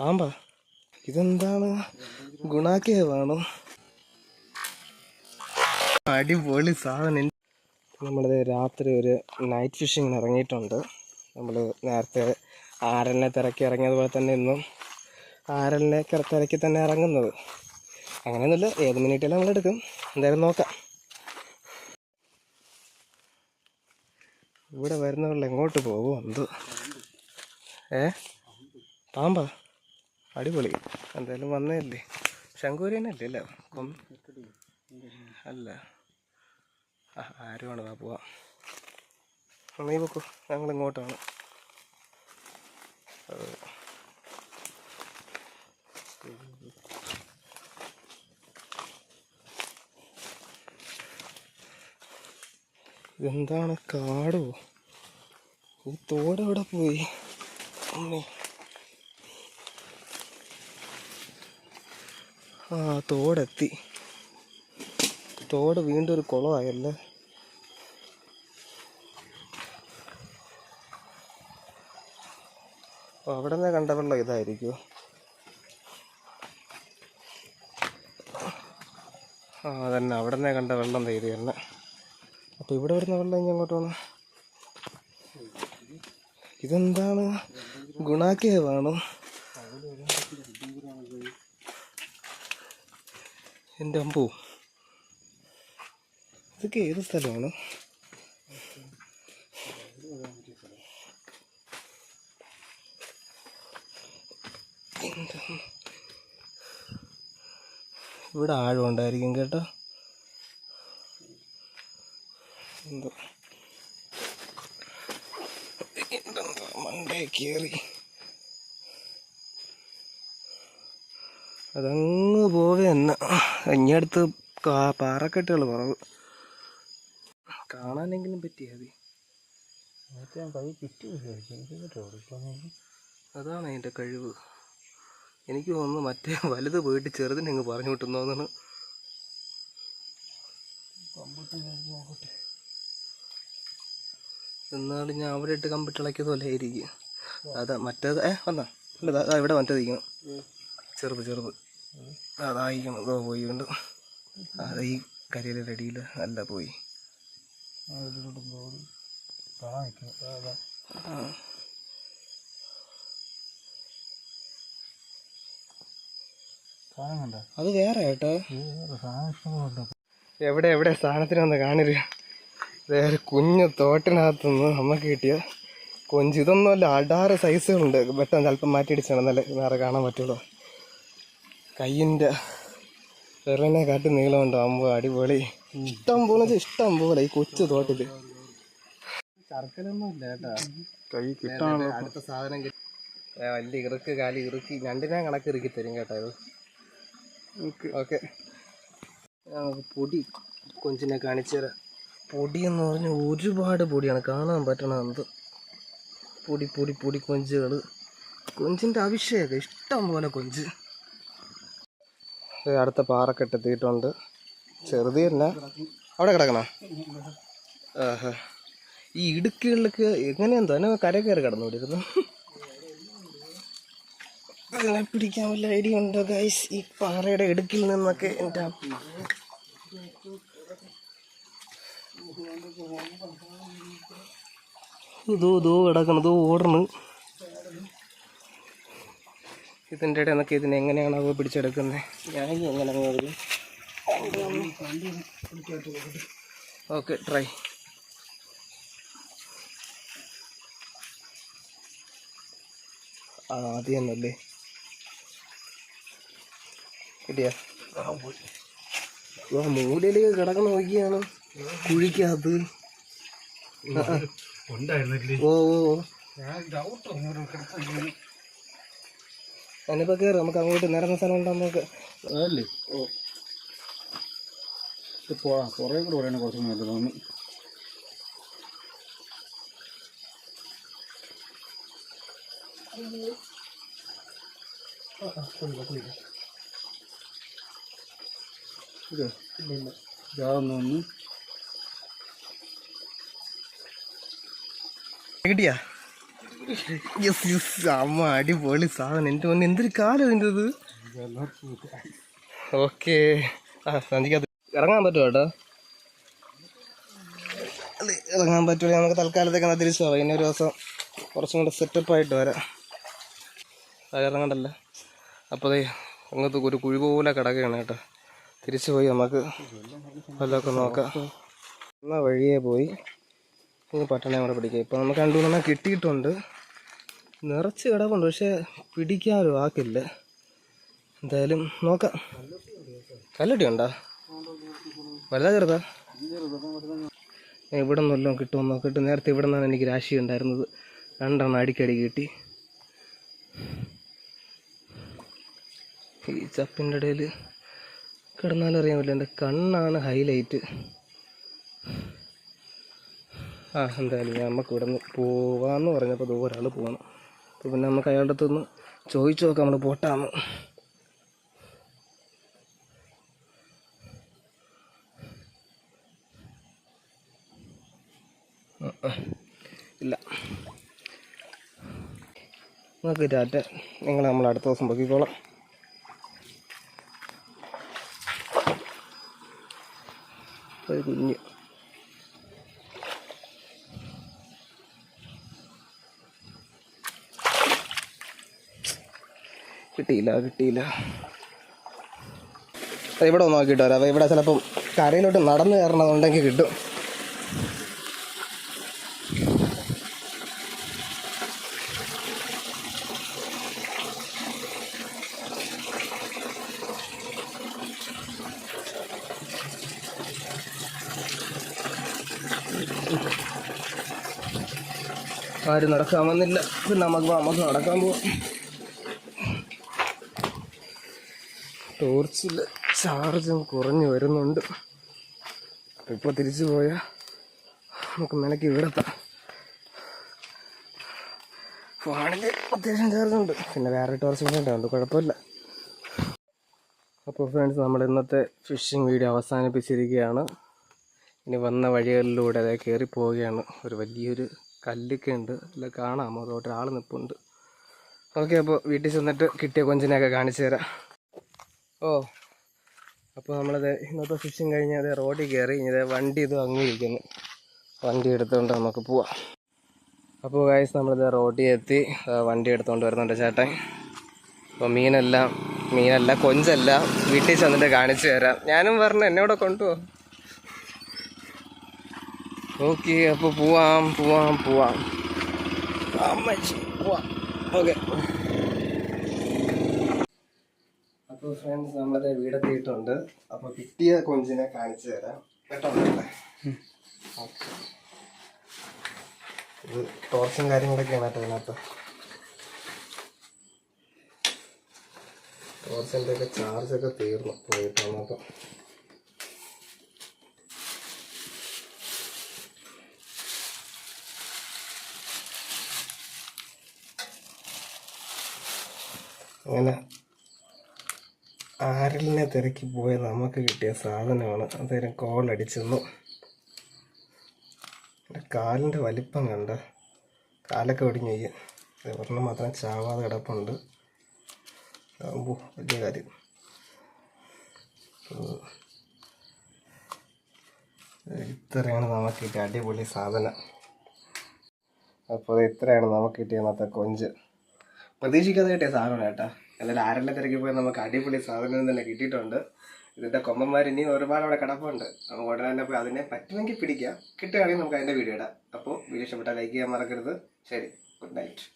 പാമ്പാ. ഇതെന്താണ്? ഗുണാക്കേവാണോ അടിപൊളി സാധനം. നമ്മളിത് രാത്രി ഒരു നൈറ്റ് ഫിഷിങ്ങിന് ഇറങ്ങിയിട്ടുണ്ട്. നമ്മൾ നേരത്തെ ആരലിനെ തിരക്കി ഇറങ്ങിയതുപോലെ തന്നെ ഇന്നും ആരലിനെ തിരക്കി തന്നെ ഇറങ്ങുന്നത്. അങ്ങനെയൊന്നുമില്ല ഏത് മിനിറ്റിലും നമ്മൾ എടുക്കും എന്തായാലും നോക്കാം. ഇവിടെ വരുന്നവരിൽ എങ്ങോട്ട് പോകും? എന്ത്? ഏ? പാമ്പാ? അടിപൊളി. എന്തായാലും വന്നതല്ലേ? ശങ്കൂരനല്ലേ അല്ലേ? അല്ല. ആ ആരുമാണ് വാ പോവാം. നീ പൊക്കോ. ഞങ്ങൾ ഇങ്ങോട്ടാണ് ഇതെന്താണ് കാടോ? ഈ തോടെവിടെ പോയി? അമ്മേ ആ തോടെത്തി. തോട് വീണ്ടും ഒരു കുളമായല്ലേ? അവിടെ നിന്ന് കണ്ട വെള്ളം ഇതായിരിക്കും. ആ അതന്നെ അവിടെ നിന്ന് കണ്ട വെള്ളം ദേ തന്നെ. അപ്പോൾ ഇവിടെ വരുന്ന വെള്ളം ഇനി അങ്ങോട്ട് വന്നു? ഇതെന്താണ്? ഗുണാക്കേവാണോ എന്റെ അമ്പു. ഇതൊക്കെ ഏത് സ്ഥലമാണ്? ഇവിടെ ആഴം ഉണ്ടായിരിക്കും കേട്ടോ. എന്തോ? മണ്ടേ കയറി അതങ്ങ് പോവേ തന്നെ ഇങ്ങടുത്ത് കാ- പാറക്കെട്ടുകൾ കുറവ് കാണാനെങ്കിലും പറ്റിയാ മതി. അതാണ് അതിന്റെ കഴിവ്. എനിക്ക് തോന്നുന്നു മറ്റേ വലുത് പോയിട്ട് ചെറുതിനെ അങ്ങ് പറഞ്ഞു വിട്ടുന്നു തോന്നുന്നു എന്നാലും ഞാൻ അവിടെ ഇട്ട് കമ്പിട്ടിളക്കിയത് പോലെ ആയിരിക്കും. അതാ മറ്റേത്. ഏ വന്നാ. ദാ ഇവിടെ മറ്റേതിരിക്കണം ചെറുത് ചെറുത്. അതായിരിക്കണം. ഇതോ പോയി കൊണ്ട്. അത് ഈ കരിയിലെ അടിയിൽ അല്ല പോയി. അത് വേറെ കേട്ടോ എവിടെ എവിടെ? സാധനത്തിനൊന്ന് കാണരുത് വേറെ കുഞ്ഞു തോട്ടിനകത്തുനിന്ന് നമുക്ക് കിട്ടിയ കൊഞ്ച്. ഇതൊന്നുമല്ല അടാറ് സൈസുകളുണ്ട് പെട്ടെന്ന് അല്പം മാറ്റിയിടിച്ചാണ്. നല്ല വേറെ കാണാൻ പറ്റുള്ളൂ. കയ്യിന്റെ വിരലിനെ കാട്ടി നീളമുണ്ട് അമ്പോ അടിപൊളി. ഇഷ്ടം പോലെ ഇഷ്ടം പോലെ ഈ കൊച്ചു തോട്ടിൽ. ചർക്കലൊന്നും ഇല്ല കേട്ടോ. കൈ കിട്ടാൻ അടുത്ത സാധനം കിട്ടി. വലിയ ഇറുക്ക് കാലി ഇറുക്കി. രണ്ടിനെ കണക്ക് ഇറുക്കി തരും കേട്ടോ ഇത്. ഓക്കെ. പൊടി. കൊഞ്ചിനെ കാണിച്ചു തരാം. പൊടി എന്ന് പറഞ്ഞാൽ ഒരുപാട് പൊടിയാണ്. കാണാൻ പറ്റണ എന്ത്? പൊടി പൊടി പൊടി കൊഞ്ചുകൾ കൊഞ്ചിന്റെ അഭിഷേകം. ഇഷ്ടം പോലെ കൊഞ്ച്. അടുത്ത പാറക്കെട്ട് എത്തിയിട്ടുണ്ട് ചെറുത് തന്നെ അവിടെ കിടക്കണ? ഈ ഇടുക്കുകളിലൊക്കെ എങ്ങനെയാന്തോ എന്നെ കര കയറി കിടന്നുകൊണ്ടിരുന്നു അതിനെ പിടിക്കാൻ വല്ല ഐഡിയ ഉണ്ടോ ഗൈസ് ഈ പാറയുടെ ഇടുക്കിൽ നിന്നൊക്കെ എന്റെ ഇതോ ഇതോ കിടക്കണം ഇതോ ഇതിന്റെ ഇടയിൽ നിന്നൊക്കെ ഇതിനെ എങ്ങനെയാണ് അവ പിടിച്ചെടുക്കുന്നത്? ഞാൻ എങ്ങനെ ഓക്കെ ട്രൈ ആ അത് തന്നെയല്ലേ കിട്ടിയാ ആ മൂലയിലേക്ക് കിടക്കണ നോക്കിയാണ് കുഴിക്കകത്ത്. ഓ ഓ ഓ. അതിനിപ്പോ കയറി നമുക്ക് അങ്ങോട്ട് നിരന്ന സ്ഥലം ഉണ്ടാകും അതല്ലേ? ഓ കൂടെ പറയണ കുറച്ച് ഇതാവുന്ന ഒന്ന്. കിട്ടിയാ? യെസ് യെസ് അമ്മ അടിപൊളി സാധനം. എന്റെ മുന്നേ എന്തൊരു കാലം ഇതിന്റെ ഇത് ഓക്കെ. ആ സന്ധിക്കത് ഇറങ്ങാൻ പറ്റുമോ കേട്ടോ അത് ഇറങ്ങാൻ പറ്റുമോ? നമുക്ക് തൽക്കാലത്തേക്ക് എന്നാൽ തിരിച്ചു പോവാം ഇനി ഒരു ദിവസം കുറച്ചും കൂടെ സെറ്റപ്പ് ആയിട്ട് വരാം. അത് ഇറങ്ങണ്ടല്ല. അപ്പോൾ ദേ അങ്ങനത്തെ ഒരു കുഴി പോലെ കിടക്കുകയാണ് കേട്ടോ തിരിച്ചു പോയി നമുക്ക് വല്ലതൊക്കെ നോക്കാം. എന്നാൽ വഴിയേ പോയി. ഇനി പട്ടണയെ കൂടെ പിടിക്കുക ഇപ്പോൾ നമുക്ക് രണ്ടു മൂന്നെണ്ണം കിട്ടിയിട്ടുണ്ട്. നിറച്ച് കിടപ്പുണ്ട് പക്ഷേ പിടിക്കാനൊരു ആക്കില്ല എന്തായാലും നോക്കാം. കല്ലട്ടി ഉണ്ടോ? വലുതാ ചെറുതാ? ഇവിടെ നിന്ന് വല്ലതും കിട്ടുമോ നോക്കിയിട്ട് നേരത്തെ ഇവിടെ നിന്നാണ് എനിക്ക് രാശി ഉണ്ടായിരുന്നത്. രണ്ടെണ്ണം അടിക്കടി കിട്ടി. ഈ ചപ്പിന്റെ ഇടയിൽ കിടന്നാലറിയാൻ പറ്റില്ല എന്റെ കണ്ണാണ് ഹൈലൈറ്റ് ആ എന്തായാലും നമുക്ക് ഇവിടെ നിന്ന് പോവാന്ന് പറഞ്ഞപ്പോൾ ഒരാൾ പോകണം അപ്പോൾ പിന്നെ നമുക്ക് അയാളുടെ അടുത്തൊന്ന് ചോദിച്ചു നോക്കാം നമ്മൾ പോട്ടാന്ന്. ഇല്ല. നമുക്ക് ടാറ്റ നിങ്ങൾ നമ്മൾ അടുത്ത ദിവസം പൊക്കിക്കോളാം. ഒരു കുഞ്ഞ്. കിട്ടിയില്ല കിട്ടിയില്ല. ഇവിടെ ഒന്ന് നോക്കിയിട്ട് വരാം. ഇവിടെ ചിലപ്പം കരയിലോട്ട് നടന്നു കയറണമെന്നുണ്ടെങ്കിൽ കിട്ടും. ആരും നടക്കാൻ വന്നില്ല. പിന്നെ നമുക്ക് നമുക്ക് നടക്കാൻ പോവാം. ടോർച്ചിൽ ചാർജും കുറഞ്ഞു വരുന്നുണ്ട്. ഇപ്പോൾ തിരിച്ചു പോയാൽ നമുക്ക് നിലയ്ക്ക് ഇവിടെത്താം. ഫോണിന്റെ അത്യാവശ്യം ചാർജുണ്ട്. പിന്നെ വേറെ ടോർച്ച് ഉണ്ട്. കുഴപ്പമില്ല. അപ്പോൾ ഫ്രണ്ട്സ് നമ്മൾ ഇന്നത്തെ ഫിഷിംഗ് വീഡിയോ അവസാനിപ്പിച്ചിരിക്കുകയാണ്. ഇനി വന്ന വഴികളിലൂടെ അതായത് കയറി പോവുകയാണ്. ഒരു വലിയൊരു കല്ലൊക്കെ ഉണ്ട്. അല്ല കാണാം. അതോട്ട് നിൽപ്പുണ്ട് ഓക്കെ അപ്പോൾ വീട്ടിൽ ചെന്നിട്ട് കിട്ടിയ കൊഞ്ചിനെയൊക്കെ കാണിച്ചു തരാം. ഓ അപ്പോൾ നമ്മളത് ഇന്നത്തെ ഫിഷിങ് കഴിഞ്ഞ് അത് റോഡിൽ കയറി ഇനി വണ്ടി ഇത് അങ്ങിയിരിക്കുന്നു വണ്ടി എടുത്തുകൊണ്ട് നമുക്ക് പോവാം. അപ്പോൾ കായ്സ് നമ്മളിത് റോഡിൽ എത്തി. വണ്ടി എടുത്തുകൊണ്ട് വരുന്നുണ്ട് ചേട്ടൻ അപ്പോൾ മീനെല്ലാം മീനല്ല കൊഞ്ചല്ല. വീട്ടിൽ ചെന്നിട്ട് കാണിച്ചു തരാം. ഞാനും പറഞ്ഞു എന്നോടെ കൊണ്ടുപോകാം ഓക്കെ അപ്പോൾ പോവാം പോവാം പോവാം. അമ്മച്ചി പോവാം. ഓക്കെ. അപ്പോൾ ഫ്രണ്ട്സ് നമ്മളത് വീടെത്തിയിട്ടുണ്ട് അപ്പോൾ കിട്ടിയ കൊഞ്ചിനെ കാണിച്ചു തരാം. കേട്ടോ. ഇത് ടോർച്ചും കാര്യങ്ങളൊക്കെയാണ് കേട്ടോ ഇതിനകത്ത്. ടോർച്ചിന്റെ ഒക്കെ തീർന്നു പോയിട്ട് വന്നപ്പോൾ അങ്ങനെ ആരലിനെ തിരക്കി പോയ നമുക്ക് കിട്ടിയ സാധനമാണ്. അദ്ദേഹം കോൾ അടിച്ചെന്നു എന്റെ കാലിന്റെ വലിപ്പം കണ്ട? കാലൊക്കെ ഒടിഞ്ഞു ഒരെണ്ണം മാത്രം ചാവാതെ കിടപ്പുണ്ട്. ആകുമ്പോൾ വലിയ കാര്യം. ഇത്രയാണ് നമുക്ക് കിട്ടിയ അടിപൊളി സാധനം. അപ്പോൾ ഇത്രയാണ് നമുക്ക് കിട്ടിയ അന്നത്തെ കൊഞ്ച്. പ്രതീക്ഷിക്കാതെ കിട്ടിയ സാധനം കേട്ടാ. എന്നാലും ആരെല്ലാം തിരക്കി പോയി നമുക്ക് അടിപൊളി സാധനം തന്നെ കിട്ടിയിട്ടുണ്ട്. ഇതിന്റെ കൊമ്പന്മാർ ഇനിയും ഒരുപാട് അവിടെ കിടപ്പുണ്ട്. നമുക്ക് ഉടനെ തന്നെ പോയി അതിനെ പറ്റുമെങ്കിൽ പിടിക്കാം. കിട്ടുകയാണെങ്കിൽ നമുക്ക് അതിന്റെ വീഡിയോ ഇടാം. അപ്പോൾ വീഡിയോ ഇഷ്ടപ്പെട്ടാൽ ലൈക്ക് ചെയ്യാൻ മറക്കരുത്. ശരി ഗുഡ് നൈറ്റ്